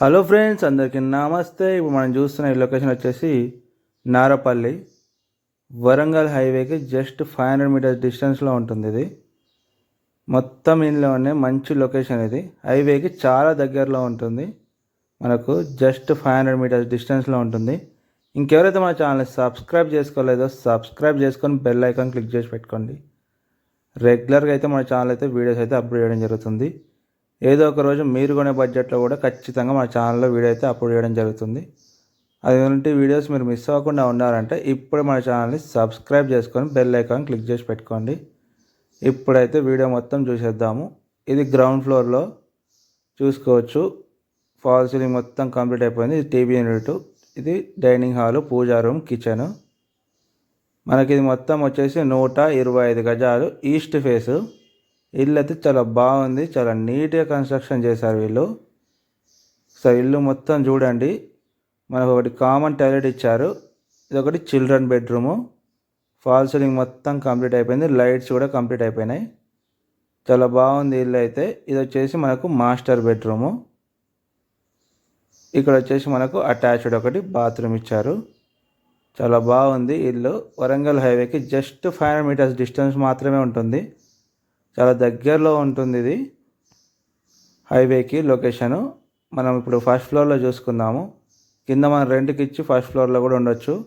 Hello friends అందరికీ నమస్తే. ఇప్పుడు మనం చూస్తున్న ఈ లొకేషన్ వచ్చేసి నారపల్లి వరంగల్ హైవేకి జస్ట్ ఫైవ్ హండ్రెడ్ మీటర్స్ డిస్టెన్స్లో ఉంటుంది ఇది. మొత్తం ఇందులోనే మంచి లొకేషన్ ఇది. హైవేకి చాలా దగ్గరలో ఉంటుంది. మనకు జస్ట్ ఫైవ్ హండ్రెడ్ మీటర్స్ డిస్టెన్స్లో ఉంటుంది. ఇంకెవరైతే మన ఛానల్ని సబ్స్క్రైబ్ చేసుకోలేదో సబ్స్క్రైబ్ చేసుకొని బెల్ ఐకాన్ క్లిక్ చేసి పెట్టుకోండి. రెగ్యులర్గా అయితే మన ఛానల్ అయితే వీడియోస్ అయితే అప్లోడ్ చేయడం జరుగుతుంది. ఏదో ఒక రోజు మీరు కొనే బడ్జెట్లో కూడా ఖచ్చితంగా మన ఛానల్లో వీడియో అయితే అప్లోడ్ చేయడం జరుగుతుంది. అదేంటి వీడియోస్ మీరు మిస్ అవ్వకుండా ఉండాలంటే ఇప్పుడు మన ఛానల్ని సబ్స్క్రైబ్ చేసుకొని బెల్ ఐకాన్ క్లిక్ చేసి పెట్టుకోండి. ఇప్పుడైతే వీడియో మొత్తం చూసేద్దాము. ఇది గ్రౌండ్ ఫ్లోర్లో చూసుకోవచ్చు. ఫాల్ సీలింగ్ మొత్తం కంప్లీట్ అయిపోయింది. ఇది టీవీ యూనిట్. ఇది dining hall puja room kitchen. మనకి ఇది మొత్తం వచ్చేసి నూట ఇరవై ఐదు గజాలు ఈస్ట్ ఫేసు. ఇల్లు అయితే చాలా బాగుంది చాలా నీట్గా కన్స్ట్రక్షన్ చేశారు వీళ్ళు. సో ఇల్లు మొత్తం చూడండి. మనకు ఒకటి కామన్ టాయిలెట్ ఇచ్చారు. ఇది ఒకటి చిల్డ్రన్ బెడ్రూము ఫాల్ సీలింగ్ మొత్తం కంప్లీట్ అయిపోయింది. లైట్స్ కూడా కంప్లీట్ అయిపోయినాయి. చాలా బాగుంది ఇల్లు అయితే. ఇది వచ్చేసి మనకు మాస్టర్ బెడ్రూము ఇక్కడ వచ్చేసి మనకు అటాచ్డ్ ఒకటి బాత్రూమ్ ఇచ్చారు. చాలా బాగుంది ఇల్లు. వరంగల్ హైవేకి just five hundred metres distance మాత్రమే ఉంటుంది. చాలా దగ్గరలో ఉంటుంది ఇది. హైవేకి లొకేషను. మనం ఇప్పుడు ఫస్ట్ ఫ్లోర్లో చూసుకుందాము. కింద మనం రెంట్కి ఇచ్చి ఫస్ట్ ఫ్లోర్లో కూడా ఉండొచ్చు.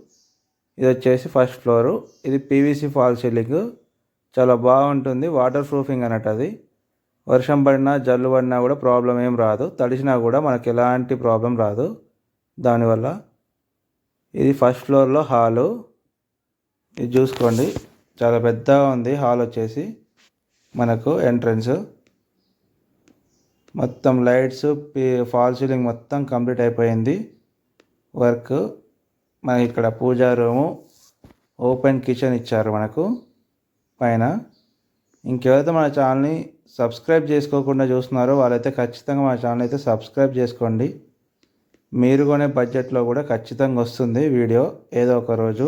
ఇది వచ్చేసి ఫస్ట్ ఫ్లోరు. ఇది పీవీసీ ఫాల్ సీలింగ్. చాలా బాగుంటుంది. వాటర్ ప్రూఫింగ్ అన్నట్టు అది. వర్షం పడినా జల్లు పడినా కూడా ప్రాబ్లం ఏం రాదు. తడిసినా కూడా మనకి ఎలాంటి ప్రాబ్లం రాదు. దానివల్ల ఇది ఫస్ట్ ఫ్లోర్లో హాలు. ఇది చూసుకోండి. చాలా పెద్దగా ఉంది. హాల్ వచ్చేసి మనకు ఎంట్రన్స్ మొత్తం లైట్స్ ఫాల్ సీలింగ్ మొత్తం కంప్లీట్ అయిపోయింది. వర్క్ మనకి ఇక్కడ పూజా రూము ఓపెన్ కిచెన్ ఇచ్చారు మనకు. పైన. ఇంకెవరైతే మన ఛానల్ని సబ్స్క్రైబ్ చేసుకోకుండా చూస్తున్నారో వాళ్ళైతే ఖచ్చితంగా మన ఛానల్ అయితే సబ్స్క్రైబ్ చేసుకోండి. మీరు కొనే బడ్జెట్లో కూడా ఖచ్చితంగా వస్తుంది వీడియో ఏదో ఒక రోజు.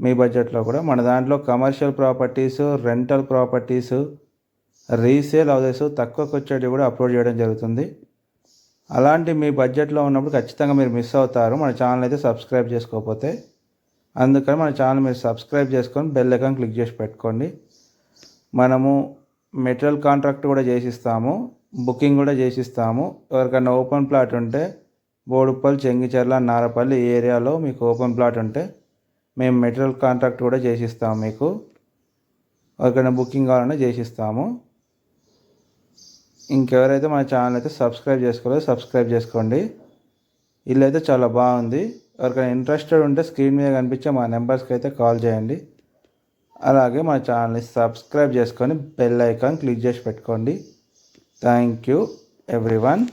మీ బడ్జెట్లో కూడా. మన దాంట్లో commercial properties rental properties resale houses తక్కువ వచ్చేటివి కూడా అప్లోడ్ చేయడం జరుగుతుంది. అలాంటి మీ బడ్జెట్లో ఉన్నప్పుడు ఖచ్చితంగా మీరు మిస్ అవుతారు. మన ఛానల్ అయితే సబ్స్క్రైబ్ చేసుకోకపోతే అందుకని మన ఛానల్ మీరు సబ్స్క్రైబ్ చేసుకొని బెల్ ఐకాన్ క్లిక్ చేసి పెట్టుకోండి. మనము మెటీరియల్ కాంట్రాక్ట్ కూడా చేసిస్తాము. బుకింగ్ కూడా చేసిస్తాము. ఎవరికైనా ఓపెన్ ప్లాట్ ఉంటే బోడుపల్లి చెంగిచెర్ల నారపల్లి ఏరియాలో మీకు ఓపెన్ ప్లాట్ ఉంటే మేము మెటీరియల్ కాంట్రాక్ట్ కూడా చేసిస్తాము మీకు. ఎవరికైనా బుకింగ్ కావాలన్నా చేసిస్తాము. ఇంకెవరైతే మన ఛానల్ అయితే సబ్స్క్రైబ్ చేసుకోలేదు సబ్స్క్రైబ్ చేసుకోండి. ఇల్లు అయితే చాలా బాగుంది. ఎవరికైనా ఇంట్రెస్టెడ్ ఉంటే స్క్రీన్ మీద కనిపించే మా నెంబర్స్కి అయితే కాల్ చేయండి. అలాగే మా ఛానల్ని సబ్స్క్రైబ్ చేసుకొని బెల్ ఐకాన్ క్లిక్ చేసి పెట్టుకోండి. Thank you everyone.